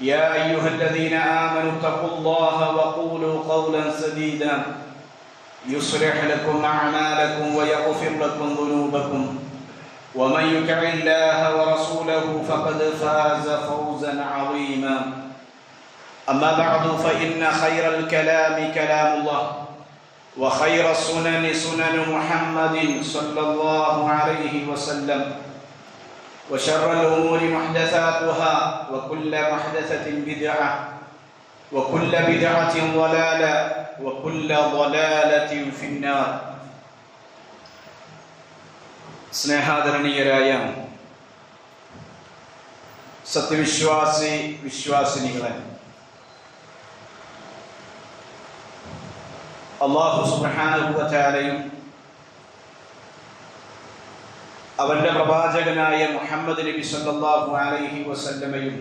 يا أيها الذين آمنوا اتقوا الله وقولوا قولا سديدا. يصلح لكم أعمالكم ويغفر لكم ذنوبكم. ومن يطع الله ورسوله فقد فاز فوزا عظيما. أما بعد فإن خير الكلام كلام الله وخير السنن سنن محمد صلى الله عليه وسلم. وشر الأمور محدثاتها وكل محدثة بدعة وكل بدعة ضلالة وكل ضلالة في النار സ്നേഹാദരണീയരായ സത്യവിശ്വാസി വിശ്വാസിനികളെ അള്ളാഹു സുബ്രഹാനുഭവത്താലയും അവന്റെ പ്രവാചകനായ മുഹമ്മദ് നബി സല്ലല്ലാഹു അലൈഹി വസല്ലമയും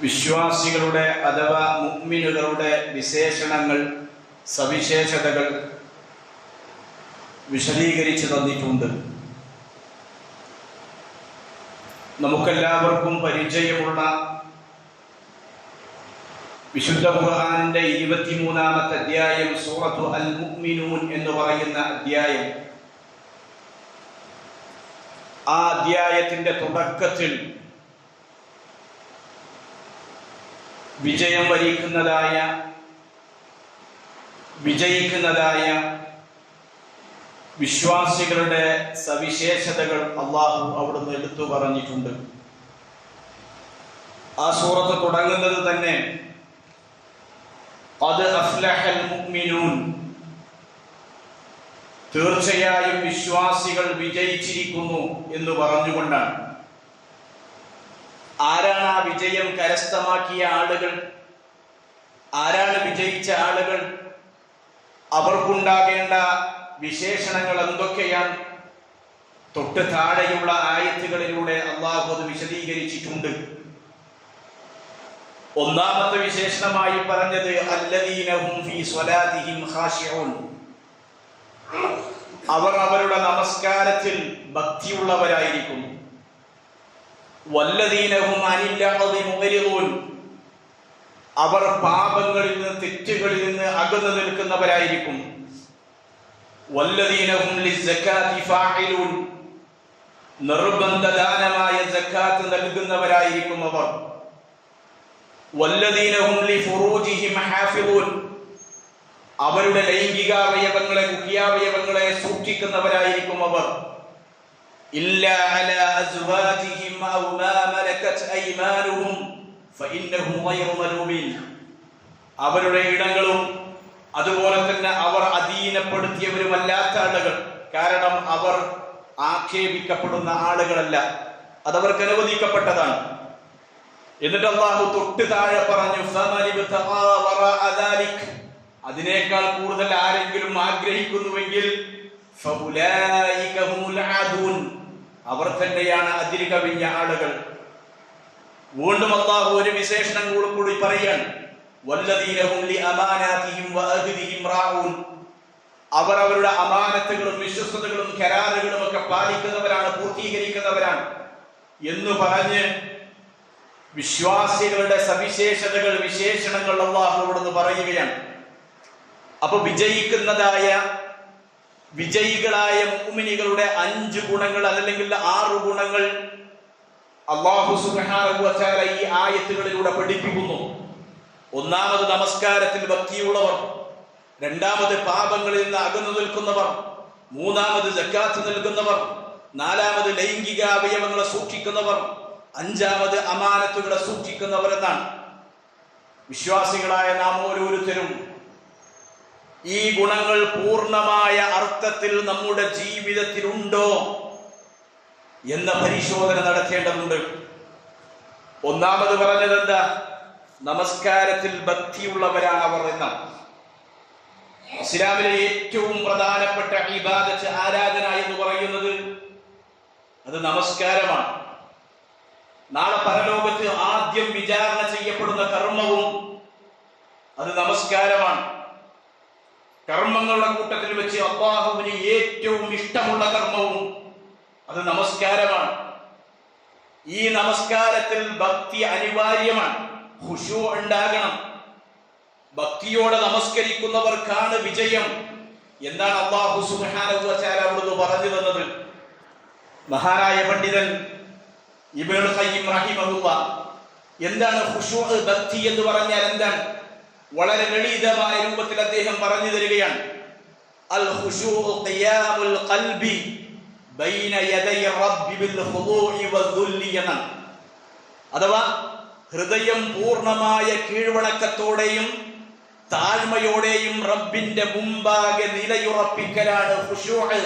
വിശ്വാസികളുടെ അഥവാ മുഅ്മിനുകളുടെ വിശേഷണങ്ങൾ സവിശേഷതകൾ വിശദീകരിച്ചു തന്നിട്ടുണ്ട്. നമുക്കെല്ലാവർക്കും പരിചയമുള്ള വിശുദ്ധ ഖുർആാനിന്റെ ഇരുപത്തിമൂന്നാമത്തെ അധ്യായം സൂറത്തു അൽ മുഅ്മിനൂൻ എന്ന് പറയുന്ന അധ്യായം. ആ അധ്യായത്തിന്റെ തുടക്കത്തിൽ വിജയം വരിക്കുന്നതായ വിജയിക്കുന്നതായ വിശ്വാസികളുടെ സവിശേഷതകൾ അള്ളാഹു അവിടുന്ന് എടുത്തു പറഞ്ഞിട്ടുണ്ട്. ആ സൂറത്ത് തുടങ്ങുന്നത് തന്നെ അത് അഫ്ലഹൽ മുഅ്മിനൂൻ തീർച്ചയായും വിശ്വാസികൾ വിജയിച്ചിരിക്കുന്നു എന്ന് പറഞ്ഞുകൊണ്ടാണ്. ആരാണ് ആ വിജയം കരസ്ഥമാക്കിയ ആളുകൾ? ആരാണ് വിജയിച്ച ആളുകൾ? അവർക്കുണ്ടാകേണ്ട വിശേഷണങ്ങൾ എന്തൊക്കെയാണ്? തൊട്ട് താഴെയുള്ള ആയത്തുകളിലൂടെ അള്ളാഹു അത് വിശദീകരിച്ചിട്ടുണ്ട്. ഒന്നാമത്തെ വിശേഷണമായി പറഞ്ഞത് അവർ അവരുടെ നമസ്കാരത്തിൽ ഭക്തിയുള്ളവരായിരിക്കുന്നു വല്ലദീനഹും അനില്ലാതെ മുഗരിദൂൻ. അവർ പാപങ്ങളിൽ നിന്ന് തെറ്റുകളിൽ നിന്ന് അകന്നു നിൽക്കുന്നവരായിരിക്കും. വല്ലദീനഹും ലിസ്സകാതി ഫാഇലൂൻ. നിർബന്ധ ദാനമായ സക്കാത്ത് നൽകുന്നവരായിരിക്കും അവർ. വല്ലദീനഹും ലിഫുറൂജിഹിം ഹാഫിളൂൻ അവരുടെ ലൈംഗികാവയവങ്ങളെ ഗുഹ്യാവയവങ്ങളെ സൂക്ഷിക്കുന്നവരായിരിക്കും അവർ. അല മലകത് ഫഇന്നഹും ഗൈറു അവരുടെ ഇടങ്ങളും അതുപോലെ തന്നെ അവർ അധീനപ്പെടുത്തിയവരുമല്ലാത്ത ആളുകൾ. കാരണം അവർ ആക്ഷേപിക്കപ്പെടുന്ന ആളുകളല്ല. അതവർക്ക് അനുവദിക്കപ്പെട്ടതാണ്. എന്നിട്ട് അള്ളാഹു തൊട്ട് താഴെ പറഞ്ഞു അതിനേക്കാൾ കൂടുതൽ ആരെങ്കിലും ആഗ്രഹിക്കുന്നുവെങ്കിൽ അവർ തന്നെയാണ് അതിര് കവിഞ്ഞ ആളുകൾ. വീണ്ടും അള്ളാഹു ഒരു വിശേഷണം കൂടി പറയാണ് അവർ അവരുടെ അമാനത്തുകളും വിശ്വസ്തകളും കരാറുകളും ഒക്കെ പാലിക്കുന്നവരാണ് പൂർത്തീകരിക്കുന്നവരാണ് എന്ന് പറഞ്ഞ് വിശ്വാസികളുടെ സവിശേഷതകൾ വിശേഷണങ്ങൾ അള്ളാഹു ഇവിടുന്ന് പറയുകയാണ്. അപ്പൊ വിജയിക്കുന്നതായ വിജയികളായ മുമിനികളുടെ അഞ്ച് ഗുണങ്ങൾ അല്ലെങ്കിൽ ആറ് ഗുണങ്ങൾ അള്ളാഹു തആല ഈ ആയത്തുകളിലൂടെ പഠിപ്പിക്കുന്നു. ഒന്നാമത് നമസ്കാരത്തിൽ ഭക്തിയുള്ളവർ രണ്ടാമത് പാപങ്ങളിൽ നിന്ന് അകന്നു നിൽക്കുന്നവർ മൂന്നാമത് ജക്കാത്ത് നൽകുന്നവർ നാലാമത് ലൈംഗിക അവയവങ്ങളെ സൂക്ഷിക്കുന്നവർ അഞ്ചാമത് അമാനത്തുകളെ സൂക്ഷിക്കുന്നവർ എന്നാണ് വിശ്വാസികളായ നാം ഓരോരുത്തരും ഈ ഗുണങ്ങൾ പൂർണമായ അർത്ഥത്തിൽ നമ്മുടെ ജീവിതത്തിലുണ്ടോ എന്ന പരിശോധന നടത്തേണ്ടതുണ്ട്. ഒന്നാമത് പറഞ്ഞത് എന്താ നമസ്കാരത്തിൽ ഭക്തിയുള്ളവരാണ് അവർ എന്ന ഇസ്ലാമിലെ ഏറ്റവും പ്രധാനപ്പെട്ട ഇബാദത്ത് ആരാധന എന്ന് പറയുന്നത് അത് നമസ്കാരമാണ്. നാളെ പരലോകത്ത് ആദ്യം വിചാരണ ചെയ്യപ്പെടുന്ന കർമ്മവും അത് നമസ്കാരമാണ്. കർമ്മങ്ങളുടെ കൂട്ടത്തിൽ വെച്ച് അള്ളാഹുവിന് ഏറ്റവും ഇഷ്ടമുള്ള കർമ്മവും അത് നമസ്കാരമാണ്. ഈ നമസ്കാരത്തിൽ ഭക്തി അനിവാര്യമാണ്. ഹുഷു ഉണ്ടാകണം. ഭക്തിയോടെ നമസ്കരിക്കുന്നവർക്കാണ് വിജയം എന്നാണ് അള്ളാഹു തആല അവിടുന്ന് പറഞ്ഞു തന്നത് മഹാരായ പണ്ഡിതൻ ഇബ്നുൽ ഖയ്യിം എന്താണ് ഭക്തി എന്ന് പറഞ്ഞാൽ എന്താണ്? വളരെ ലളിതമായ രൂപത്തിൽ അദ്ദേഹം പറഞ്ഞു തരികയാണ്. അൽ ഖിയാമുൽ ഖൽബി ബൈന യദൈ റബ്ബി ബിൽ അഥവാ ഹൃദയം പൂർണമായ കീഴ്വണക്കത്തോടെയും താഴ്മയോടെയും റബ്ബിന്റെ മുമ്പാകെ നിലയുറപ്പിക്കലാണ് ഖുശൂഅ്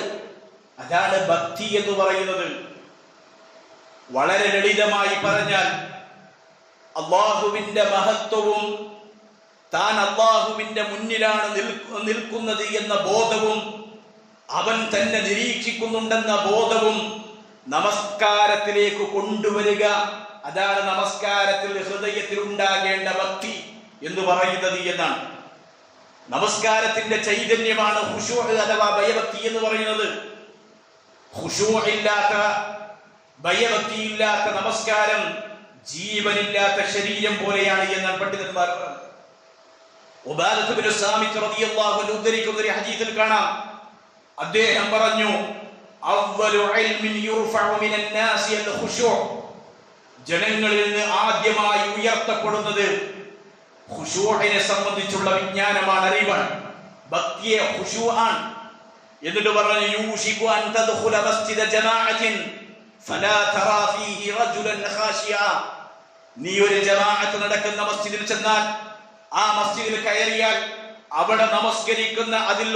അതാണ് ഭക്തി എന്ന് പറയുന്നത്. വളരെ ലളിതമായി പറഞ്ഞാൽ അള്ളാഹുവിന്റെ മഹത്വവും താൻ അള്ളാഹുവിന്റെ മുന്നിലാണ് നിൽക്കു- നിൽക്കുന്നത് എന്ന ബോധവും അവൻ തന്നെ നിരീക്ഷിക്കുന്നുണ്ടെന്ന ബോധവും നമസ്കാരത്തിലേക്ക് കൊണ്ടുവരിക. അതാണ് നമസ്കാരത്തിൽ ഹൃദയത്തിൽ ഉണ്ടാകേണ്ട ഭക്തി എന്ന് പറയുന്നത് എന്നാണ്. നമസ്കാരത്തിന്റെ ചൈതന്യമാണ് ഹുഷോഹ് അഥവാ ഭയഭക്തി എന്ന് പറയുന്നത്. ഹുഷോഹില്ലാത്ത ഭയഭക്തിയില്ലാത്ത നമസ്കാരം ജീവനില്ലാത്ത ശരീരം പോലെയാണ് എന്നാണ് പണ്ഡിതന്മാർ പറഞ്ഞത് ഉദ്ധരിക്കുന്ന ഒരു ഹദീസിൽ കാണാം. അദ്ദേഹം പറഞ്ഞു ജനങ്ങളിൽ നിന്ന് ആദ്യമായി ഉയർത്തപ്പെടുന്നത് ഖുശൂഇനെ സംബന്ധിച്ചുള്ള വിജ്ഞാനമാണ് അറിവാണ്. ഭക്തിയെ ഖുശൂ ആണ്. എന്നിട്ട് പറഞ്ഞു യൂഷികു അൻ തദ്ഖുല മസ്ജിദ ജമാഅത്തിൻ നീ ഒരു ജമാഅത്ത് നടക്കുന്ന മസ്ജിദിൽ ചെന്നാൽ ആ മസ്ജിദിൽ കയറിയാൽ അവിടെ നമസ്കരിക്കുന്ന അതിൽ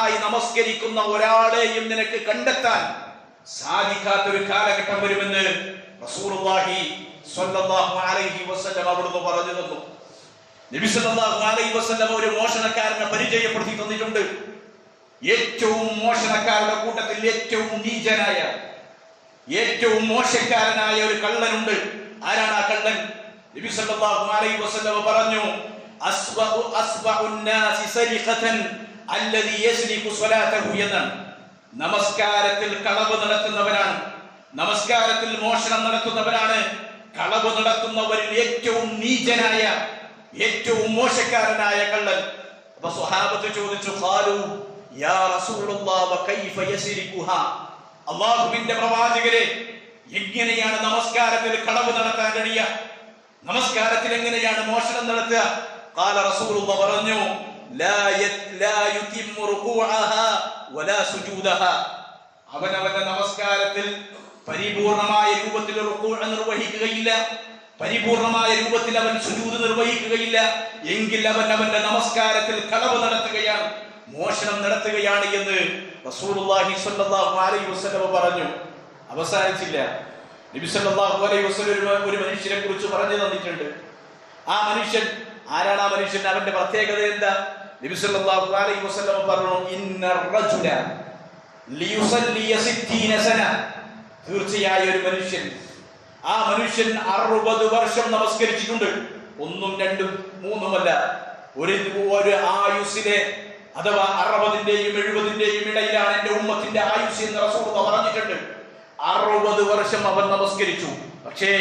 ആയി നമസ്കരിക്കുന്ന ഒരാളെയും നിനക്ക് കണ്ടെത്താൻ സാധിക്കാത്ത ഒരു കാലഘട്ടം വരുമെന്ന് റസൂലുള്ളാഹി സ്വല്ലല്ലാഹു അലൈഹി വസല്ലം അവിടുന്ന് പറഞ്ഞു തന്നു. നബി സല്ലല്ലാഹു അലൈഹി വസല്ലം ഒരു മോഷണക്കാരനെ പരിചയപ്പെടുത്തി തന്നിട്ടുണ്ട്. ഏറ്റവും മോഷണക്കാരുടെ കൂട്ടത്തിൽ ഏറ്റവും നീചനായ ഏറ്റവും മോശക്കാരനായ ഒരു കള്ളനുണ്ട്. ആരാണ് ആ കള്ളൻ? നബി സല്ലല്ലാഹു അലൈഹി വസല്ലം പറഞ്ഞു അസ്ബഹു അസ്ബഹു നാസി സരിഖതൻ അല്ലദി യസ്ലികു സ്വലാതഹു എന്നാണ്. നമസ്കാരത്തിൽ കളവ് നടത്തുന്നവരാണ് നമസ്കാരത്തിൽ മോഷണം നടത്തുന്നവരാണ് കളവ് നടത്തുന്നവരിൽ ഏറ്റവും നീചനായ ഏറ്റവും മോശക്കാരനായ കള്ളൻ. അപ്പൊ സ്വഹാബത്ത് ചോദിച്ചു ഖാലു യാ റസൂലുള്ളാഹ വകൈഫ യസ്രിഖുഹാ അള്ളാഹുവിന്റെ പ്രവാചകരെ എങ്ങനെയാണ് നമസ്കാരത്തിൽ കടവ് നടത്താൻ കഴിയുക? നമസ്കാരത്തിൽ എങ്ങനെയാണ് മോഷണം നടത്തുക? കാല റസൂലുള്ള പറഞ്ഞു അവനവന്റെ നമസ്കാരത്തിൽ പരിപൂർണമായ രൂപത്തിൽ നിർവഹിക്കുകയില്ല. പരിപൂർണമായ രൂപത്തിൽ അവൻ സുജൂത് നിർവഹിക്കുകയില്ല. എങ്കിൽ അവൻ അവന്റെ നമസ്കാരത്തിൽ കളവ് നടത്തുകയാണ്. മോഷണം നടത്തുകയാണ് എന്ന് റസൂലുള്ളാഹി സ്വല്ലല്ലാഹു അലൈഹി വസല്ലം പറഞ്ഞു. അവസാനിച്ചില്ല. നബി അലൈഹി വസല്ലം ഒരു- മനുഷ്യനെ കുറിച്ച് പറഞ്ഞു തന്നിട്ടുണ്ട്. ആ മനുഷ്യൻ ആരാണ് ആ മനുഷ്യൻ? അവന്റെ പ്രത്യേകത എന്താ? നബി അലൈഹി വസല്ലം പറഞ്ഞു റജുല സന. ഒരു മനുഷ്യൻ. ആ മനുഷ്യൻ അറുപത് വർഷം നമസ്കരിച്ചിട്ടുണ്ട്. ഒന്നും രണ്ടും മൂന്നുമല്ല. ഒരു ഒരു ആയുസിലെ അഥവാ അറുപതിന്റെയും എഴുപതിന്റെയും ഇടയിലാണ് എന്റെ ഉമ്മത്തിന്റെ ആയുസ് എന്ന് റസൂൽ പറഞ്ഞിട്ടുണ്ട്. അറുപത് വർഷം അവൻ നമസ്കരിച്ചു. പക്ഷേ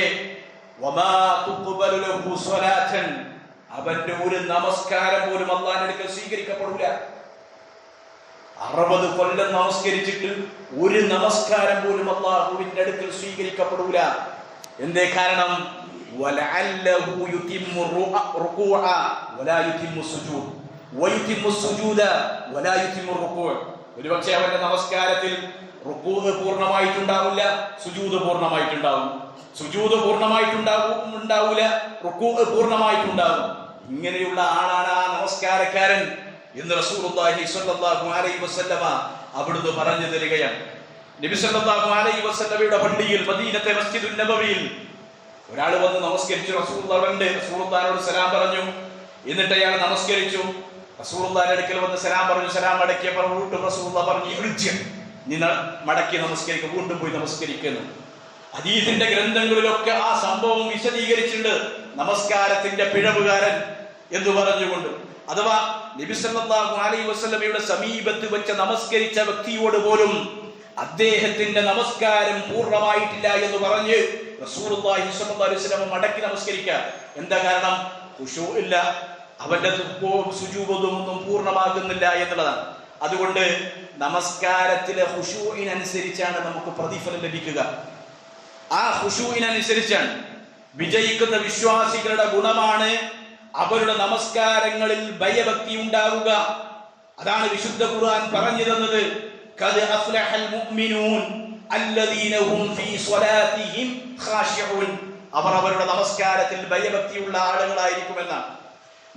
അവന്റെ ഒരു നമസ്കാരം പോലും അള്ളാഹിനെടുക്കൽ സ്വീകരിക്കപ്പെടില്ല അറുപത് കൊല്ലം നമസ്കരിച്ചിട്ട് ഒരു നമസ്കാരം പോലും അള്ളാഹുവിന്റെ അടുക്കൽ സ്വീകരിക്കപ്പെടൂല. എന്തേ കാരണം? വലഅല്ലഹു യുതിമ്മു റുകൂഅ വലാ യുതിമ്മു സുജൂദ്. ഒരുപക്ഷെ അവന്റെ നമസ്കാരത്തിൽ റുക്കൂത് പൂർണമായിട്ടുണ്ടാവില്ല സുജൂത് പൂർണമായിട്ടുണ്ടാവും. സുജൂത് പൂർണമായിട്ടുണ്ടാവും ഉണ്ടാവൂല റുക്കൂത് പൂർണമായിട്ടുണ്ടാവും. ഇങ്ങനെയുള്ള ആളാണ് ആ നമസ്കാരക്കാരൻ എന്ന് റസൂലുള്ളാഹി അലൈഹി വസല്ലമ അവിടുന്ന് പറഞ്ഞു തരികയാണ്. നബി സല്ലല്ലാഹു അലൈഹി വസല്ലമയുടെ പള്ളിയിൽ മദീനത്തെ മസ്ജിദുൻ നബവിയിൽ ഒരാൾ വന്ന് നമസ്കരിച്ചു. റസൂലുള്ളാഹിന്റെ റസൂലുള്ളാഹിനോട് സലാം പറഞ്ഞു. എന്നിട്ട് അയാൾ നമസ്കരിച്ചു. അടുക്കൽ വന്ന് സലാം പറഞ്ഞു സലാം മടക്കിയപ്പോൾ വീണ്ടും പറഞ്ഞു ഇർജ്യ നീ ന- മടക്കി നമസ്കരിക്കുക വീണ്ടും പോയി നമസ്കരിക്കുന്നു ഹദീസിന്റെ ഗ്രന്ഥങ്ങളിലൊക്കെ ആ സംഭവം വിശദീകരിച്ചിട്ടുണ്ട്. നമസ്കാരത്തിന്റെ പിഴവുകാരൻ എന്ന് പറഞ്ഞുകൊണ്ട്. അഥവാ നബി സല്ലല്ലാഹു അലൈഹി വസല്ലമയുടെ സമീപത്ത് വെച്ച് നമസ്കരിച്ച വ്യക്തിയോട് പോലും അദ്ദേഹത്തിന്റെ നമസ്കാരം പൂർണമായിട്ടില്ല എന്ന് പറഞ്ഞ് റസൂർ അലൈഹി മടക്കി നമസ്കരിക്കുക. എന്താ കാരണം? ഇല്ല. അവന്റെ ദുഃഖവും സുജൂബതും ഒന്നും പൂർണമാകുന്നില്ല എന്നുള്ളതാണ്. അതുകൊണ്ട് നമസ്കാരത്തിലെ ഹുഷുവിനനുസരിച്ചാണ് നമുക്ക് പ്രതിഫലം ലഭിക്കുക. ആ ഹുഷുവിനനുസരിച്ചാണ് വിജയിക്കുന്ന വിശ്വാസികളുടെ ഗുണമാണ് അവരുടെ നമസ്കാരങ്ങളിൽ ഭയഭക്തി ഉണ്ടാവുക. അതാണ് വിശുദ്ധ ഖുർആൻ പറഞ്ഞു തന്നത് അഫ്ലഹൽ മുഅ്മിനൂൻ ഹും സ്വലാത്തിഹിം അവർ അവരുടെ നമസ്കാരത്തിൽ ഭയഭക്തിയുള്ള ആളുകളായിരിക്കുമെന്നാണ്.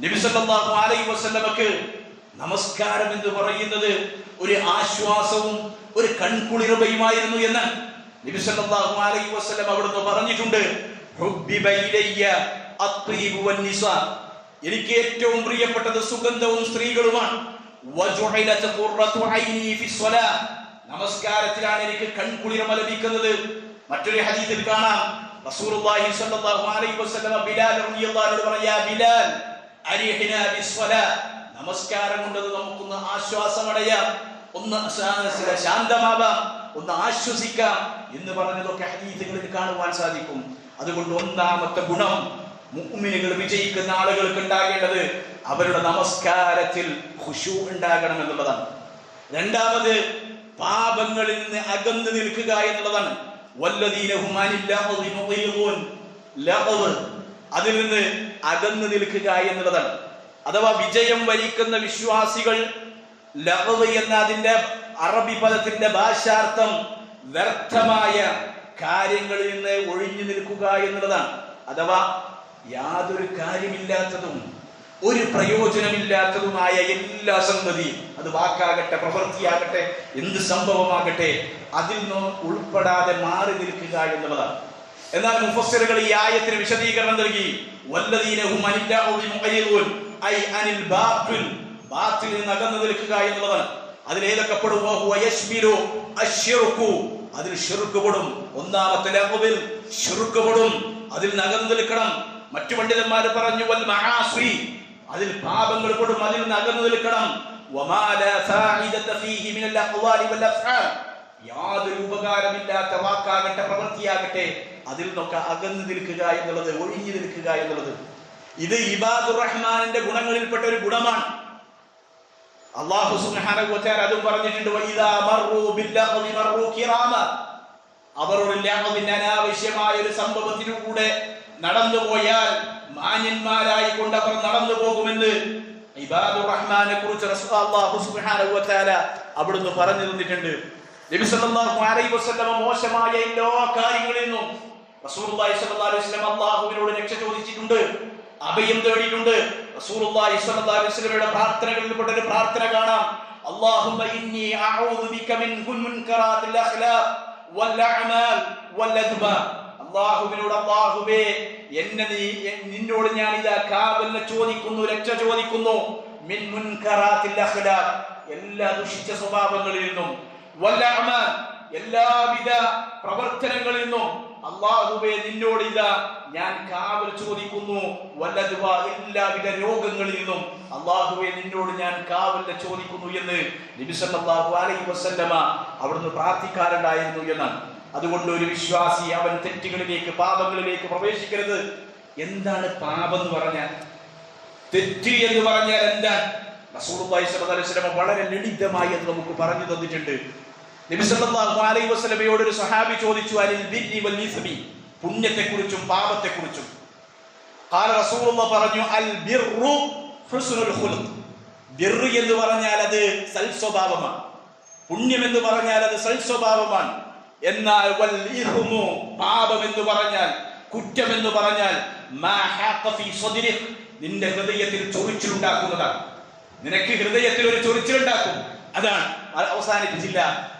നബി സല്ലല്ലാഹു അലൈഹി വസല്ലമക്ക് നമസ്കാരം എന്ന് പറയുന്നത് ഒരു ആശ്വാസവും ഒരു കൺകുളിർമയുമായിരുന്നു എന്ന് നബി സല്ലല്ലാഹു അലൈഹി വസല്ലം അവിടുന്ന് പറഞ്ഞിട്ടുണ്ട്. എനിക്ക് ഏറ്റവും പ്രിയപ്പെട്ടത് സുഗന്ധവും സ്ത്രീകളുമാണ്. നമസ്കാരത്തിലാണ് എനിക്ക് കൺകുളിരമ ലഭിക്കുന്നത്. മറ്റൊരു ഹദീസിൽ കാണാം. റസൂലുള്ളാഹി സ്വല്ലല്ലാഹു അലൈഹി വസല്ലം ബിലാൽ റളിയല്ലാഹു അൻഹു പറയാ ബിലാൽ നമസ്കാരം കൊണ്ടത് നമുക്കൊന്ന് ആശ്വാസമടയാം. ഒന്ന് ശാന്തമാവാം. ഒന്ന് ആശ്വസിക്കാം എന്ന് പറഞ്ഞതൊക്കെ ഹദീസുകളിൽ കാണുവാൻ സാധിക്കും. അതുകൊണ്ട് ഒന്നാമത്തെ ഗുണം മുഅ്മിനുകൾ വിജയിക്കുന്ന ആളുകൾക്ക് ഉണ്ടാകേണ്ടത് അവരുടെ നമസ്കാരത്തിൽ ഖുഷു ഉണ്ടാകണം എന്നുള്ളതാണ്. രണ്ടാമത് പാപങ്ങളിൽ നിന്ന് അകന്നു നിൽക്കുക എന്നുള്ളതാണ്. വല്ലദീന അതിൽ നിന്ന് അകന്നു നിൽക്കുക എന്നുള്ളതാണ്. അഥവാ വിജയം വരിക്കുന്ന വിശ്വാസികൾ ലഹവ് എന്ന അതിന്റെ അറബി പദത്തിന്റെ ഭാഷാർത്ഥം വ്യർത്ഥമായ കാര്യങ്ങളിൽ നിന്ന് ഒഴിഞ്ഞു നിൽക്കുക എന്നുള്ളതാണ്. അഥവാ യാതൊരു കാര്യമില്ലാത്തതും ഒരു പ്രയോജനമില്ലാത്തതുമായ എല്ലാ സംഗതിയും അത് വാക്കാകട്ടെ പ്രവൃത്തിയാകട്ടെ എന്ത് സംഭവമാകട്ടെ അതിൽ നിന്നും ഉൾപ്പെടാതെ മാറി നിൽക്കുക എന്നുള്ളതാണ്. എന്നാൽ മുഫസ്സിറുകൾ ഈ ആയത്തിന് വിശദീകരണം നൽകി. വല്ലദീനഹും അനിൽ ലഹ്വി മുഅരിദൂൻ ഐ അനിൽ ബാത്തിൽ ബാത്തിൽ നിന്ന് അകന്നു നിൽക്കുക എന്നുള്ളതാണ്. അതിൽ ഏതൊക്കെ പെടും? യശ്മിലു അശ്ശിർക്കു അതിൽ ഷിർക്ക് പെടും. ഒന്നാമത്തെ ലഹുവിൽ ഷിർക്ക് പെടും. അതിൽ നിന്ന് അകന്നു നിൽക്കണം. മറ്റു പണ്ഡിതന്മാർ പറഞ്ഞു വൽ മഹാസ്വി അതിൽ പാപങ്ങൾ പെടും. അതിൽ നിന്ന് അകന്നു നിൽക്കണം. യാതൊരു ഉപകാരമില്ലാത്ത വാക്കാകട്ടെ പ്രവൃത്തിയാകട്ടെ അതിൽ നിന്നൊക്കെ അകന്നു നിൽക്കുക എന്നുള്ളത് ഒഴിഞ്ഞു നിൽക്കുക എന്നുള്ളത്. ഇത് ഇബാദുർ റഹ്മാനിന്റെ ഗുണങ്ങളിൽപ്പെട്ട ഒരു ഗുണമാണ്. അള്ളാഹു സുബ്ഹാനഹു വ തആല അതും പറഞ്ഞിട്ടുണ്ട് വഇദാ മർറൂ ബില്ലഹ്വി മർറൂ കിറാമ. അവർ ഒരു ലഹ്വിന്റെ അനാവശ്യമായ ഒരു സംഭവത്തിലൂടെ നടന്നു പോയാൽ മാന്യന്മാരായി കൊണ്ട് അവർ നടന്നു പോകുമെന്ന് ഇബാദുർ റഹ്മാനെ കുറിച്ച് റസൂലുള്ളാഹി സുബ്ഹാനഹു വ തആല അവിടുന്ന് പറഞ്ഞു തന്നിട്ടുണ്ട്. നബി സല്ലല്ലാഹു അലൈഹി വസല്ലമ മോശമായ എല്ലാ കാര്യങ്ങളിൽ നിന്നും റസൂലുള്ളാഹി സ്വല്ലല്ലാഹു അലൈഹി വസല്ലം അല്ലാഹുവിനോട് രക്ഷ ചോദിച്ചിട്ടുണ്ട് അഭയം തേടിയിട്ടുണ്ട് റസൂലുള്ളാഹി സ്വല്ലല്ലാഹു അലൈഹി വസല്ലമയുടെ പ്രാർത്ഥനകളിൽ പെട്ട ഒരു പ്രാർത്ഥന കാണാം اللهم إني أعوذ بك من منكرات الأخلاق والأعمال والأذباب അള്ളാഹുവിനോട് അള്ളാഹുവേ എന്നെ നീ എ- നിന്നോട് ഞാൻ ഇതാ കാവലിനെ ചോദിക്കുന്നു രക്ഷ ചോദിക്കുന്നു മിൻ മുൻകറാത്തിൽ അഖ്ലാഖ് എല്ലാ ദുഷിച്ച സ്വഭാവങ്ങളിൽ നിന്നും വല്ലഅമാൽ എല്ലാവിധ പ്രവർത്തനങ്ങളിൽ നിന്നും അള്ളാഹുവേ നിന്നോട് ഇതാ ഞാൻ കാവൽ ചോദിക്കുന്നു. വല്ലതുവ എല്ലാവിധ രോഗങ്ങളിൽ നിന്നും. അള്ളാഹുബേ നിന്നോട് ഞാൻ കാവലിനെ ചോദിക്കുന്നു എന്ന് നബി സല്ലല്ലാഹു അലൈഹി വസല്ലമ അവിടുന്ന് പ്രാർത്ഥിക്കാറുണ്ടായിരുന്നു എന്നാണ്. അതുകൊണ്ട് ഒരു വിശ്വാസി അവൻ തെറ്റുകളിലേക്ക് പാപങ്ങളിലേക്ക് പ്രവേശിക്കരുത്. എന്താണ് പാപം എന്ന് പറഞ്ഞാൽ? തെറ്റ് എന്ന് പറഞ്ഞാൽ എന്താ വസല്ലം വളരെ ലളിതമായി എന്ന് നമുക്ക് പറഞ്ഞു തന്നിട്ടുണ്ട്. നബി സല്ലല്ലാഹു അലൈഹി വസല്ലമയോട് ഒരു സഹാബി ചോദിച്ചു അനിൽ ബിരി വൽ ഇസ്മി? പുണ്യത്തെക്കുറിച്ചും പാപത്തെക്കുറിച്ചും. ഖാല റസൂലുള്ളാഹി പറഞ്ഞു അൽ ബിർറു ഹുസ്നുൽ ഖുലുഖ് ബിർറ് എന്ന് പറഞ്ഞാൽ അത് സൽസ്വഭാവമാണ്. പുണ്യം എന്ന് പറഞ്ഞാൽ അത് സൽസ്വഭാവമാണ്. എന്നാൽ വൽ ഇഹ്മു പാപം എന്ന് പറഞ്ഞാൽ കുറ്റം എന്ന് പറഞ്ഞാൽ മാ ഹാഖ ഫീ സദ്രിക് നിന്റെ ഹൃദയത്തിൽ ചൊറിച്ചിലുണ്ടാക്കുന്നതാണ്. നിനക്ക് ഹൃദയത്തിൽ ഒരു ചൊറിച്ചിലുണ്ടാക്കും. അതാണ് അത് അവസാനിപ്പിച്ചില്ല.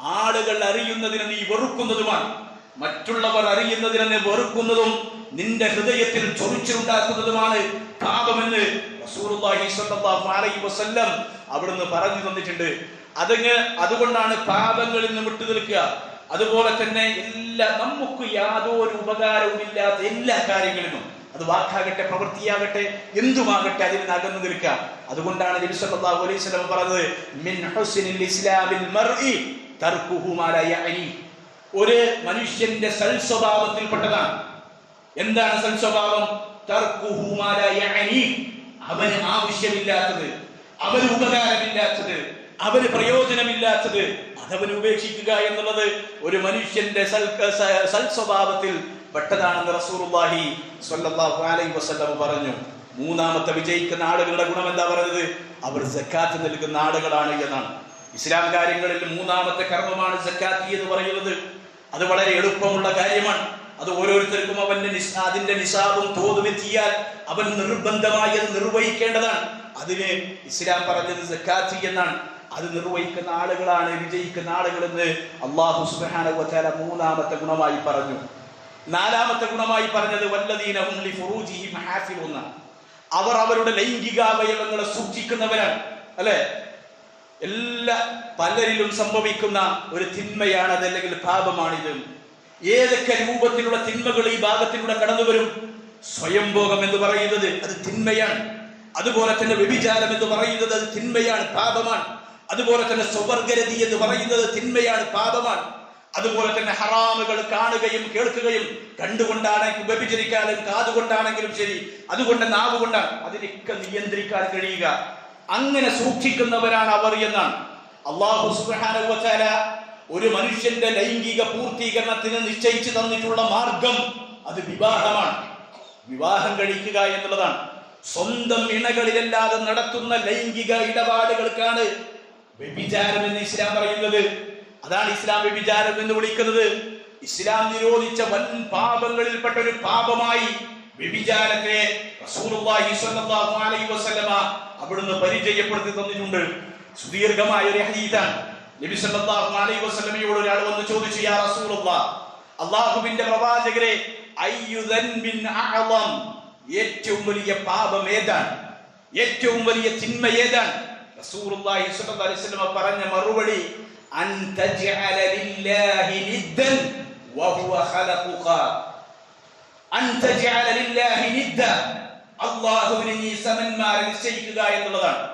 ആളുകൾ അറിയുന്നതിനെ നീ വെറുക്കുന്നതുമാണ്. മറ്റുള്ളവർ അറിയുന്നതിനെ നീ വെറുക്കുന്നതും നിന്റെ ഹൃദയത്തിൽ ചൊറിച്ചിലുണ്ടാക്കുന്നതുമാണ് പാപമെന്ന് വസല്ലം അവിടുന്ന് പറഞ്ഞു തന്നിട്ടുണ്ട്. അതങ്ങ് അതുകൊണ്ടാണ് പാപങ്ങളിൽ നിന്ന് വിട്ടു നിൽക്കുക. അതുപോലെ തന്നെ എല്ലാ നമുക്ക് യാതൊരു ഉപകാരവും ഇല്ലാത്ത എല്ലാ കാര്യങ്ങളിലും അത് വാക്കാകട്ടെ പ്രവൃത്തിയാകട്ടെ എന്തുമാകട്ടെ അതിൽ നിന്ന് അകന്നു നിൽക്കുക. അതുകൊണ്ടാണ് സല്ലല്ലാഹു അലൈഹി വസല്ലം പറഞ്ഞത് മിൻ ഹുസ്നിൽ ഇസ്ലാമിൽ മർഇ മാ ഒരു മനുഷ്യന്റെ സൽസ്വഭാവത്തിൽപ്പെട്ടതാണ്. എന്താണ് സൽസ്വഭാവം? തർക്കുഹു മാ അവന് ആവശ്യമില്ലാത്തത് അവന് ഉപകാരമില്ലാത്തത് അവന് പ്രയോജനമില്ലാത്തത് അതവന് ഉപേക്ഷിക്കുക എന്നുള്ളത് ഒരു മനുഷ്യന്റെ സൽ സ്വഭാവത്തിൽ സൽസ്വഭാവത്തിൽ പെട്ടതാണെന്ന് റസൂലുള്ളാഹി സ്വല്ലല്ലാഹു അലൈഹി വസല്ലം പറഞ്ഞു. മൂന്നാമത്തെ വിജയിക്കുന്ന ആളുകളുടെ ഗുണം എന്താ പറയുന്നത് അവർ സക്കാത്ത് നൽകുന്ന ആളുകളാണ് എന്നാണ്. ഇസ്ലാം കാര്യങ്ങളിൽ മൂന്നാമത്തെ കർമ്മമാണ് സക്കാത്ത് എന്ന് പറയുന്നത്. അത് വളരെ എളുപ്പമുള്ള കാര്യമാണ്. അത് ഓരോരുത്തർക്കും അവന്റെ അതിന്റെ നിസാബും തോതും അവൻ നിർബന്ധമായി അത് നിർവഹിക്കേണ്ടതാണ്. അതിന് ഇസ്ലാം പറഞ്ഞത് സക്കാത്ത് എന്നാണ്. അത് നിർവഹിക്കുന്ന ആളുകളാണ് വിജയിക്കുന്ന ആളുകളെന്ന് അള്ളാഹു വതആല മൂന്നാമത്തെ ഗുണമായി പറഞ്ഞു. നാലാമത്തെ ഗുണമായി പറഞ്ഞത് വല്ലദീനഹും ലിഫുറൂജിഹിം ഹാഫിളൂന അവർ അവരുടെ ലൈംഗികാവയവങ്ങളെ സൂക്ഷിക്കുന്നവരാണ് അല്ലെ? എല്ലാ പലരിലും സംഭവിക്കുന്ന ഒരു തിന്മയാണ് അതല്ലെങ്കിൽ പാപമാണിത്. ഏതൊക്കെ രൂപത്തിലുള്ള തിന്മകൾ ഈ ഭാഗത്തിലൂടെ കടന്നു വരും? സ്വയംഭോഗം എന്ന് പറയുന്നത് അത് തിന്മയാണ്. അതുപോലെ തന്നെ വ്യഭിചാരം എന്ന് പറയുന്നത് അത് തിന്മയാണ് പാപമാണ്. അതുപോലെ തന്നെ സ്വവർഗരതി എന്ന് പറയുന്നത് തിന്മയാണ് പാപമാണ്. അതുപോലെ തന്നെ ഹറാമുകൾ കാണുകയും കേൾക്കുകയും കണ്ടുകൊണ്ടാണെങ്കിൽ വ്യഭിചരിക്കാനും കാതുകൊണ്ടാണെങ്കിലും ശരി. അതുകൊണ്ട് നാവ് കൊണ്ടാണ് അതിനൊക്കെ നിയന്ത്രിക്കാൻ കഴിയുക. അങ്ങനെ സൂക്ഷിക്കുന്നവരാണ് അവർ എന്നാണ്. അള്ളാഹു സുബ്ഹാനഹു വ ഒരു മനുഷ്യന്റെ ലൈംഗിക പൂർത്തീകരണത്തിന് നിശ്ചയിച്ചു തന്നിട്ടുള്ള മാർഗം അത് വിവാഹമാണ്. വിവാഹം കഴിക്കുക എന്നുള്ളതാണ്. സ്വന്തം ഇണകളിലല്ലാതെ നടത്തുന്ന ലൈംഗിക ഇടപാടുകൾക്കാണ് വ്യഭിചാരം എന്ന് ഇസ്ലാം പറയുന്നത്. അതാണ് ഇസ്ലാം വ്യഭിചാരം എന്ന് വിളിക്കുന്നത്. ഇസ്ലാം നിരോധിച്ച വൻ പാപങ്ങളിൽപ്പെട്ട ഒരു പാപമായി വ്യഭിചാരത്തെ അവിടുന്ന് പരിചയപ്പെടുത്തി തന്നിട്ടുണ്ട്. സുദീർഘമായ ഒരു ഹദീസാണ്. നബി സല്ലല്ലാഹു അലൈഹി വസല്ലമയോട് ഒരാൾ വന്ന് ചോദിച്ചു യാ റസൂലുള്ളാഹ് അല്ലാഹുവിന്റെ പ്രവാചകരെ അയ്യു ദൻബിൻ അഅളം? ഏറ്റവും വലിയ പാപം ഏതാണ്? ഏറ്റവും വലിയ തിന്മ ഏതാണ്? റസൂലുള്ളാഹി സ്വല്ലല്ലാഹു അലൈഹി വസല്ലമ പറഞ്ഞ മറുപടി അൻ തജ്അല ലില്ലാഹി നിദ്ദൻ വഹുവ ഖലഖുക അൻ തജ്അല ലില്ലാഹി നിദ്ദ അല്ലാഹുവിനെ നീ സമന്മാരെ നിശ്ചയിക്കുക എന്നുള്ളതാണ്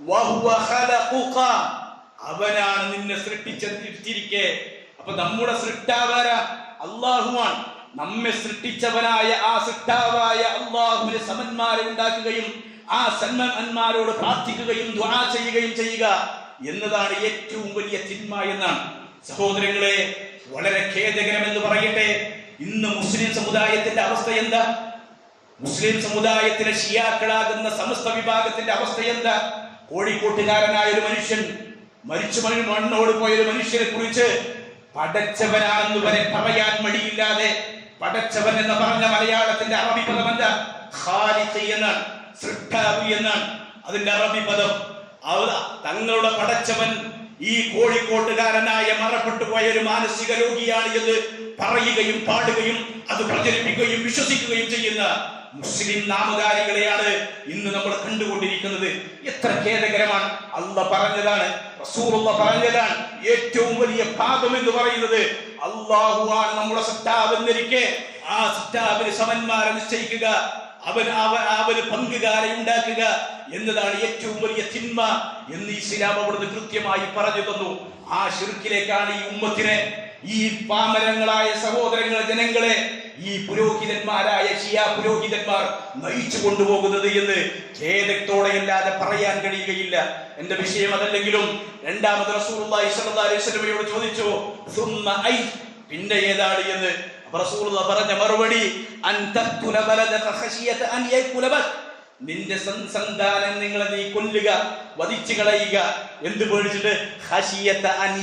വഹുവ ഖലഖുക അവനാണ് നിന്നെ സൃഷ്ടിച്ചിരിക്കെ അപ്പൊ നമ്മുടെ സൃഷ്ടാവാര അള്ളാഹുവാണ്. നമ്മെ സൃഷ്ടിച്ചവനായ ആ സൃഷ്ടാവായ അള്ളാഹുവിന് സമന്മാരെ ഉണ്ടാക്കുകയും ആ സന്മന്മാരോട് പ്രാർത്ഥിക്കുകയും ദുആ ചെയ്യുകയും ചെയ്യുക. എന്നതാണ് ഏറ്റവും വലിയ തിന്മ എന്നാണ്. സഹോദരങ്ങളെ വളരെ ഖേദകരം എന്ന് പറയട്ടെ. ഇന്ന് മുസ്ലിം സമുദായത്തിന്റെ അവസ്ഥ എന്താ? മുസ്ലിം സമുദായത്തിലെ ഷിയാക്കളാകുന്ന സമസ്ത വിഭാഗത്തിന്റെ അവസ്ഥ എന്താ? കോഴിക്കോട്ടുകാരനായ ഒരു മനുഷ്യൻ മരിച്ചു മണി മണ്ണോട് പോയ ഒരു മനുഷ്യനെ കുറിച്ച് പടച്ചവനാണെന്ന് വരെ പറയാൻ മടിയില്ലാതെ പടച്ചവൻ എന്ന് പറഞ്ഞ മലയാളത്തിന്റെ അറബി പദം എന്താ? എന്നാണ്. അതിന്റെ അറബി പദം തങ്ങളുടെ പടച്ചവൻ ഈ കോഴിക്കോട്ടുകാരനായ മറപ്പെട്ടു പോയ ഒരു മാനസിക രോഗിയാണ് എന്ന് പറയുകയും പാടുകയും അത് പ്രചരിപ്പിക്കുകയും വിശ്വസിക്കുകയും ചെയ്യുന്ന മുസ്ലിം നാമകാരികളെയാണ് ഇന്ന് നമ്മൾ കണ്ടുകൊണ്ടിരിക്കുന്നത്. എത്ര ഖേദകരമാണ്. അല്ല പറഞ്ഞതാണ് പറഞ്ഞതാണ് ഏറ്റവും വലിയ ഭാഗം എന്ന് പറയുന്നത് അള്ളാഹുവാണ് നമ്മുടെ സത്താവെന്നിരിക്കെ ആ സത്താവിന് സമന്മാരെ നിശ്ചയിക്കുക. അവൻ അവന് പങ്കുകാരെ ഉണ്ടാക്കുക എന്നതാണ് ഏറ്റവും വലിയ തിന്മ എന്ന് ഇസ്ലാം അവിടുന്ന് കൃത്യമായി പറഞ്ഞു തന്നു ആ ഷിർക്കിലേക്കാണ് ഈ ഉമ്മത്തിനെ ഈ പാമരങ്ങളായ സഹോദരങ്ങളെ ജനങ്ങളെ ഈ പുരോഹിതന്മാരായ ഷിയ പുരോഹിതന്മാർ നയിച്ചു കൊണ്ടുപോകുന്നത് എന്ന് ഖേദത്തോടെയല്ലാതെ പറയാൻ കഴിയുകയില്ല എന്റെ വിഷയം അതല്ലെങ്കിലും രണ്ടാമത് റസൂലുള്ളാഹി സ്വല്ലല്ലാഹു അലൈഹി ചോദിച്ചു? പിന്നെ ഏതാണ് എന്ന് റസൂലുള്ള പറഞ്ഞ മറുപടി അൻ തഖ്തുല ബലദക ഖശിയത അൻ യഖുല ബക് നിന്റെ സന്താനം നിങ്ങളെ നീ കൊല്ലുക വധിച്ചു കളയുക. എന്ത് പേടിച്ചിട്ട്?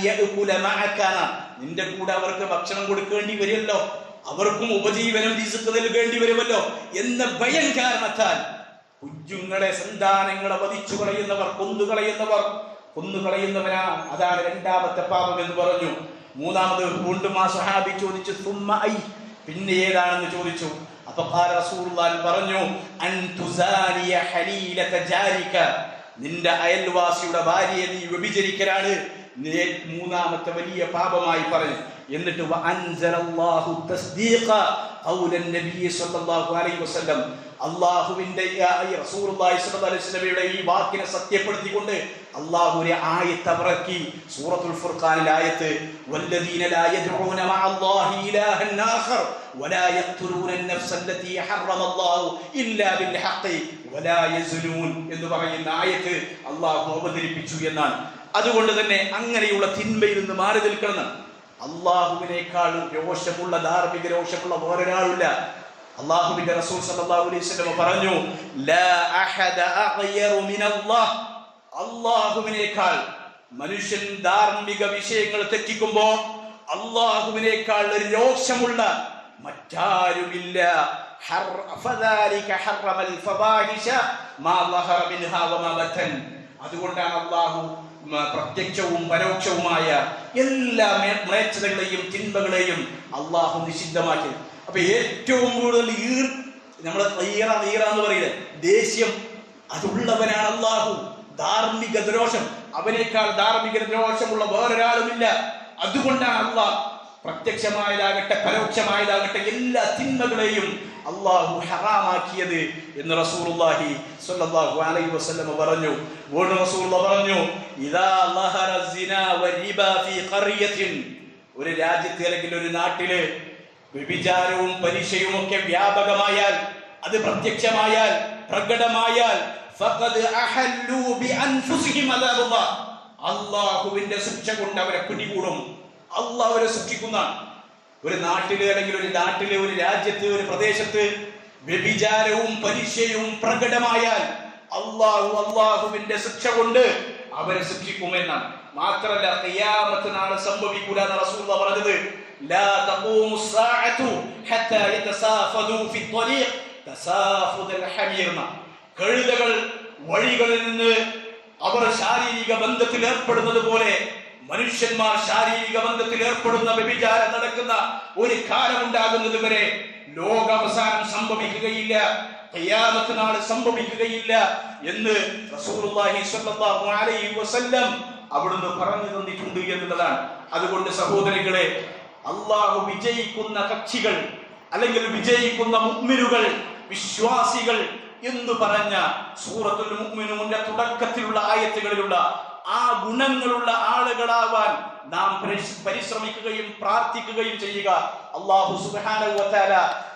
യഖുല മഅകാന നിന്റെ കൂടെ അവർക്ക് ഭക്ഷണം കൊടുക്കേണ്ടി വരുമല്ലോ. അവർക്കും ഉപജീവനം റിസ്ക് നൽകേണ്ടി വരുമല്ലോ. എന്ന ഭയം കാരണത്താൽ കുഞ്ഞുങ്ങളെ സന്താനങ്ങളെ വധിച്ചു കളയുന്നവർ കൊന്നു കളയുന്നവർ കൊന്നു കളയുന്നവരാണ് അതാണ് രണ്ടാമത്തെ പാപം എന്ന് പറഞ്ഞു. മൂന്നാമത് വീണ്ടും ആ സഹാബി ചോദിച്ചു സുമ്മ ഐ. പിന്നെ ഏതാണെന്ന് ചോദിച്ചു? അപ്പൊ പറഞ്ഞു നിന്റെ അയൽവാസിയുടെ ഭാര്യയെ നീ വ്യഭിചരിക്കലാണ്. മൂന്നാമത്തെ വലിയ പാപമായി പറഞ്ഞു. എന്നിട്ട് വസല്ലമയുടെ ഈ വാക്കിനെ സത്യപ്പെടുത്തിക്കൊണ്ട് അല്ലാഹു ഒരു ആയത്ത് ഇറക്കി സൂറത്തുൽ ഫുർഖാനിൽ ആയത്ത് വല്ലദീന ലാ യദ്ഊന മഅ അല്ലാഹി ഇലാഹൻ ആഖർ വലാ യഖ്തുലൂന النفس التي حرم الله إلا بالحق ولا يزنون എന്ന് പറയുന്ന ആയത്ത് അല്ലാഹു അവതരിപ്പിച്ചു എന്നാണ് അതുകൊണ്ട് തന്നെ അങ്ങനെയുള്ള തിന്മയിൽ നിന്ന് മാറി നിൽക്കണം അള്ളാഹുവിനേക്കാൾ രോഷമുള്ള ധാർമ്മിക രോഷമുള്ള വേറൊരാളില്ല അള്ളാഹുവിന്റെ റസൂൽ സല്ലല്ലാഹു അലൈഹി വസല്ലം പറഞ്ഞു ലാ അഹദ അഗ്യറു മിനല്ലാഹ് അള്ളാഹുവിനേക്കാൾ മനുഷ്യൻ ധാർമ്മിക വിഷയങ്ങൾ തെറ്റിക്കുമ്പോ അള്ളാഹുവിനേക്കാൾ രോഷമുള്ള മറ്റാരുമില്ല. അതുകൊണ്ടാണ് അള്ളാഹു പ്രത്യക്ഷവും പരോക്ഷവുമായ എല്ലാ മേച്ചതകളെയും തിന്മകളെയും അള്ളാഹു നിഷിദ്ധമാക്കി അപ്പൊ ഏറ്റവും കൂടുതൽ ഈർ നമ്മൾ ഈറ ഈറ എന്ന് പറയുന്നത് ദേഷ്യം അതുള്ളവനാണ് അള്ളാഹു. ധാർമ്മിക ദ്രോഷം. അവനേക്കാൾ ധാർമ്മിക ദ്രോഷമുള്ള വേറൊരാളുമില്ല. അതുകൊണ്ടാണ് അള്ളാഹ് പ്രത്യക്ഷമായതാകട്ടെ പരോക്ഷമായതാകട്ടെ എല്ലാ തിന്മകളെയും അള്ളാഹു ഹറാമാക്കിയത് എന്ന് സ്വല്ലല്ലാഹു അലൈഹി വസല്ലം പറഞ്ഞു. വീണ്ടും പറഞ്ഞു വരിബ ഒരു രാജ്യത്ത് അല്ലെങ്കിൽ ഒരു നാട്ടിൽ വ്യഭിചാരവും പലിശയും ഒക്കെ വ്യാപകമായാൽ അത് പ്രത്യക്ഷമായാൽ പ്രകടമായാൽ അള്ളാഹുവിന്റെ ശിക്ഷ കൊണ്ട് അവരെ പിടികൂടും. അള്ളാഹ് അവരെ ശിക്ഷിക്കുന്നതാണ് ഒരു നാട്ടിൽ അല്ലെങ്കിൽ ഒരു നാട്ടിലെ ഒരു രാജ്യത്ത് ഒരു പ്രദേശത്ത് വ്യഭിചാരവും പരിശയവും പ്രകടമായാൽ അള്ളാഹു അള്ളാഹുവിന്റെ ശിക്ഷ കൊണ്ട് അവരെ ശിക്ഷിക്കുമെന്നാണ് മാത്രമല്ല ഖിയാമത്ത് നാളെ സംഭവിക്കൂല എന്ന് റസൂലുള്ള പറഞ്ഞത് ലാ തഖൂമു സാഅതു ഹത്താ യതസാഫദു ഫി ത്വരീഖ്. തസാഫുദൽ ഹമീർന കഴുതകൾ വഴികളിൽ നിന്ന് അവർ ശാരീരിക ബന്ധത്തിൽ ഏർപ്പെടുന്നത് പോലെ മനുഷ്യന്മാർ ശാരീരിക ബന്ധത്തിൽ ഏർപ്പെടുന്ന വ്യഭിചാരം നടക്കുന്ന ഒരു കാലം ഉണ്ടാകുന്നത് വരെ ലോകാവസാനം സംഭവിക്കുകയില്ല. കയ്യാമത്തിനാൾ നാൾ സംഭവിക്കുകയില്ല എന്ന് അവിടുന്ന് പറഞ്ഞു തന്നിട്ടുണ്ട് എന്നുള്ളതാണ്. അതുകൊണ്ട് സഹോദരങ്ങളെ അള്ളാഹു വിജയിക്കുന്ന കക്ഷികൾ അല്ലെങ്കിൽ വിജയിക്കുന്ന മുഗ്മിനുകൾ വിശ്വാസികൾ എന്ന് പറഞ്ഞ സൂറത്തുൽ മുഅ്മിനൂന്റെ തുടക്കത്തിലുള്ള ആയത്തുകളിലുള്ള ആ ഗുണങ്ങളുള്ള ആളുകളാവാൻ നാം പരിശ്രമിക്കുകയും പ്രാർത്ഥിക്കുകയും ചെയ്യുക. അള്ളാഹു തആല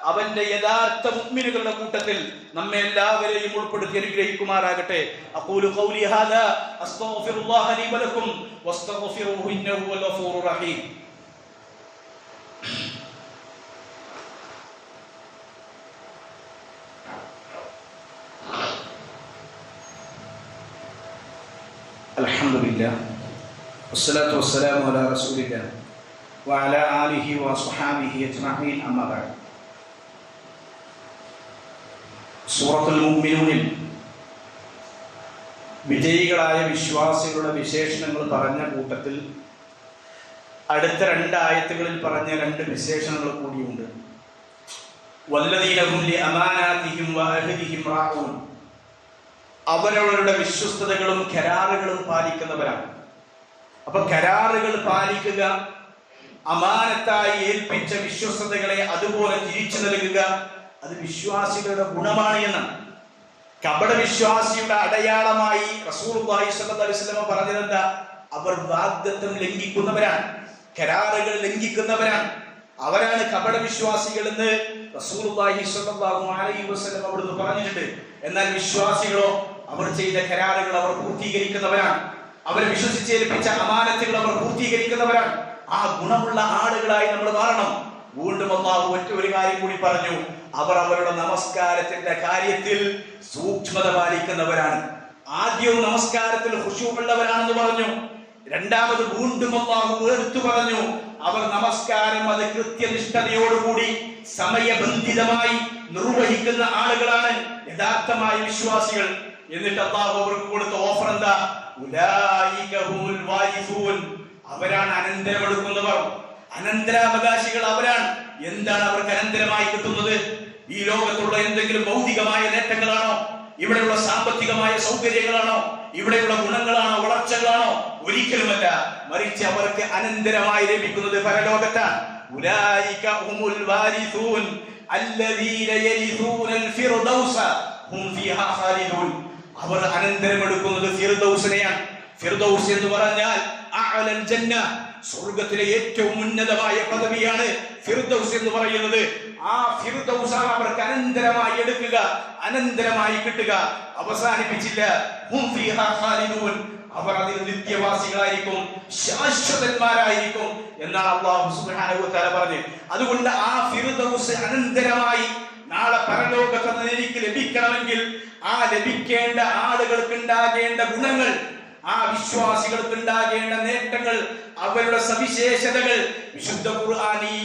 അവന്റെ യഥാർത്ഥ മുഅ്മിനുകളുടെ കൂട്ടത്തിൽ നമ്മെ എല്ലാവരെയും ഉൾപ്പെടുത്തി അനുഗ്രഹിക്കുമാറാകട്ടെ. അഖൂലു ഖൗലി അസ്തഗ്ഫിറുല്ലാഹ ലി വലക്കും വസ്തഗ്ഫിറുഹു ഇന്നഹു വൽ ഗഫൂറുർ റഹീം. വസ്സലാത്തു ആലിഹി സൂറത്തുൽ വിജയികളായ വിശ്വാസികളുടെ വിശേഷണങ്ങൾ പറഞ്ഞ കൂട്ടത്തിൽ അടുത്ത രണ്ട് ആയത്തുകളിൽ പറഞ്ഞ രണ്ട് വിശേഷണങ്ങൾ കൂടിയുണ്ട്. വല്ലതീനഹും അമാനാതിയും അവരവരുടെ വിശ്വസ്തതകളും കരാറുകളും പാലിക്കുന്നവരാണ്. അപ്പൊ കരാറുകൾ പാലിക്കുക അമാനത്തായി ഏൽപ്പിച്ച വിശ്വസ്തതകളെ അതുപോലെ തിരിച്ചു നൽകുക അത് വിശ്വാസികളുടെ ഗുണമാണ് എന്നാണ്. കപട വിശ്വാസിയുടെ അടയാളമായി അലൈഹി വസല്ലം പറഞ്ഞതെന്താ? അവർ വാഗ്ദത്വം ലംഘിക്കുന്നവരാണ് കരാറുകൾ ലംഘിക്കുന്നവരാണ്. അവരാണ് കപട വിശ്വാസികൾ എന്ന് സ്വല്ലല്ലാഹു അലൈഹി വസല്ലം അവിടുന്ന് പറഞ്ഞിട്ടുണ്ട്. എന്നാൽ വിശ്വാസികളോ അവർ ചെയ്ത കരാറുകൾ അവർ പൂർത്തീകരിക്കുന്നവരാണ്. അവരെ വിശ്വസിച്ചേൽപ്പിച്ച അമാനത്തുകൾ അവർ പൂർത്തീകരിക്കുന്നവരാണ്. ആ ഗുണമുള്ള ആളുകളായി നമ്മൾ മാറണം. വീണ്ടും അള്ളാഹു ഒറ്റ ഒരു കാര്യം കൂടി പറഞ്ഞു. അവർ അവരുടെ നമസ്കാരത്തിന്റെ കാര്യത്തിൽ സൂക്ഷ്മത പാലിക്കുന്നവരാണ്. ആദ്യവും നമസ്കാരത്തിൽ ഹുഷൂമുള്ളവരാണെന്ന് പറഞ്ഞു. രണ്ടാമത് വീണ്ടും അള്ളാഹു എടുത്തു പറഞ്ഞു. അവർ നമസ്കാരം അത് കൃത്യനിഷ്ഠതയോടുകൂടി സമയബന്ധിതമായി നിർവഹിക്കുന്ന ആളുകളാണ്. യഥാർത്ഥമായ വിശ്വാസികൾ. എന്നിട്ട് അള്ളാഹു അവർക്ക് കൊടുത്ത ഓഫർ എന്താ? അവരാണ് അനന്തരം അനന്തരമെടുക്കുന്നവർ. അനന്തരാവകാശികൾ അവരാണ്. എന്താണ് അവർക്ക് അനന്തരമായി കിട്ടുന്നത്? ഈ ലോകത്തുള്ള എന്തെങ്കിലും ഭൗതികമായ നേട്ടങ്ങളാണോ? ഇവിടെയുള്ള സാമ്പത്തികമായ സൗകര്യങ്ങളാണോ? ഇവിടെയുള്ള ഗുണങ്ങളാണോ? വളർച്ചകളാണോ? ഒരിക്കലുമല്ല. മറിച്ച് അവർക്ക് അനന്തരമായി ലഭിക്കുന്നത് പരലോകത്താണ്. ഹും അനന്തരം എടുക്കുന്നത് അവർ ഫിർദൌസ് ഫിർദൗസിനെയാണ്. ഫിർദൗസ് എന്ന് പറഞ്ഞാൽ അഅലൽ ജന്ന സ്വർഗത്തിലെ ഏറ്റവും ഉന്നതമായ പദവിയാണ് ഫിർദൗസ് എന്ന് പറയുന്നത്. ആ ഫിർദൗസ് ആണ് അവർക്ക് അനന്തരമായി എടുക്കുക അനന്തരമായി കിട്ടുക. അവസാനിപ്പിച്ചില്ല. ഹും ഫീഹാ ഖാലിദൂൻ. അവർ അതിൽ നിത്യവാസികളായിരിക്കും ശാശ്വതന്മാരായിരിക്കും എന്നാണ് അള്ളാഹു സുബ്ഹാനഹു വ തആല പറഞ്ഞു അതുകൊണ്ട് ആ ഫിർദൗസ് അനന്തരമായി നാളെ പരലോകത്ത് എനിക്ക് ലഭിക്കണമെങ്കിൽ ആ ലഭിക്കേണ്ട ആളുകൾക്ക് ഉണ്ടാകേണ്ട ഗുണങ്ങൾ ആ വിശ്വാസികൾക്ക് ഉണ്ടാകേണ്ട നേട്ടങ്ങൾ അവരുടെ സവിശേഷതകൾ. വിശുദ്ധ ഖുർആൻ ഈ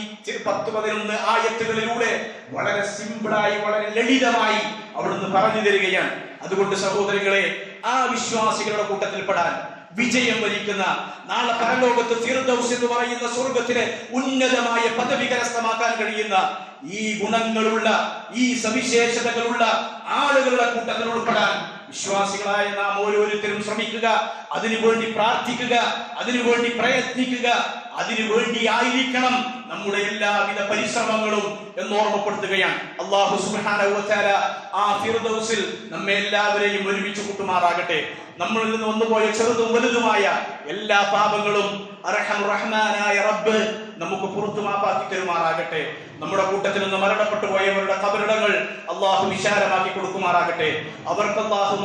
പത്ത് പതിനൊന്ന് ആയത്തുകളിലൂടെ വളരെ സിമ്പിളായി വളരെ ലളിതമായി അവിടുന്ന് പറഞ്ഞു തരികയാണ്. അതുകൊണ്ട് സഹോദരങ്ങളെ ആ വിശ്വാസികളുടെ കൂട്ടത്തിൽപ്പെടാൻ വിജയം വരിക്കുന്ന നാളെ പരലോകത്ത് ഫിർദൗസ് എന്ന് പറയുന്ന സ്വർഗത്തിലെ ഉന്നതമായ പദവി കരസ്ഥമാക്കാൻ കഴിയുന്ന ഈ ഗുണങ്ങളുള്ള ഈ സവിശേഷതകളുള്ള ആളുകളുടെ കൂട്ടത്തിൽ ഉൾപ്പെടാൻ വിശ്വാസികളായ നാം ഓരോരുത്തരും ശ്രമിക്കുക. അതിനുവേണ്ടി പ്രാർത്ഥിക്കുക. അതിനുവേണ്ടി പ്രയത്നിക്കുക. അതിനുവേണ്ടി ആയിരിക്കണം നമ്മുടെ എല്ലാവിധ പരിശ്രമങ്ങളും എന്ന് ഓർമ്മപ്പെടുത്തുകയാണ്. അള്ളാഹു സുബ്ഹാനഹു വ ആ ഫിർദൗസിൽ നമ്മെ എല്ലാവരെയും ഒരുമിച്ച് കൂട്ടുമാറാകട്ടെ. നമ്മളിൽ നിന്ന് വന്നുപോയ ചെറുതും വലുതുമായ എല്ലാ പാപങ്ങളും റഹ്മാനായ റബ്ബ് നമുക്ക് പുറത്തു മാപ്പാക്കി തരുമാറാകട്ടെ നമ്മുടെ കൂട്ടത്തിൽ നിന്ന് മരണപ്പെട്ടു പോയവരുടെ കബറിടങ്ങൾ അള്ളാഹു വിശാലമാക്കി കൊടുക്കുമാറാകട്ടെ. അവർക്ക് അള്ളാഹു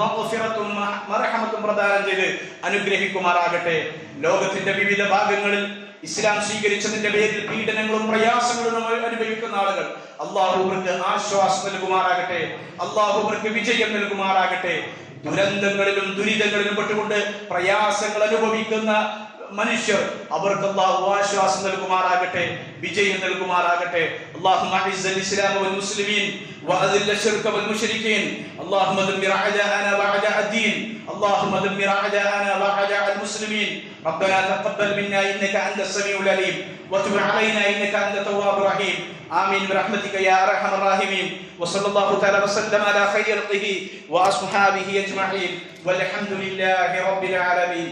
മറഹമത്തും പ്രദാനം ചെയ്ത് അനുഗ്രഹിക്കുമാറാകട്ടെ. ലോകത്തിന്റെ വിവിധ ഭാഗങ്ങളിൽ ഇസ്ലാം സ്വീകരിച്ചതിന്റെ പേരിൽ പീഡനങ്ങളും പ്രയാസങ്ങളും അനുഭവിക്കുന്ന ആളുകൾ അള്ളാഹു അവർക്ക് ആശ്വാസം നൽകുമാറാകട്ടെ. അള്ളാഹു അവർക്ക് വിജയം നൽകുമാറാകട്ടെ. ദുരന്തങ്ങളിലും ദുരിതങ്ങളിലും പെട്ടുകൊണ്ട് പ്രയാസങ്ങൾ അനുഭവിക്കുന്ന മനുഷ്യർ അവർക്ക് അള്ളാഹു ആശ്വാസം നൽകുമാറാകട്ടെ വിജയം നൽകുമാറാകട്ടെ اللهم اعز الاسلام والمسلمين واذل الشرك والمشركين اللهم دمر اعداءنا واعداء الدين اللهم دمر اعداءنا واعداء المسلمين ربنا تقبل منا انك انت السميع العليم وتب علينا انك انت التواب الرحيم امين برحمتك يا ارحم الراحمين وصلى الله تعالى وسلم على خير خلقه واصحابه اجمعين والحمد لله رب العالمين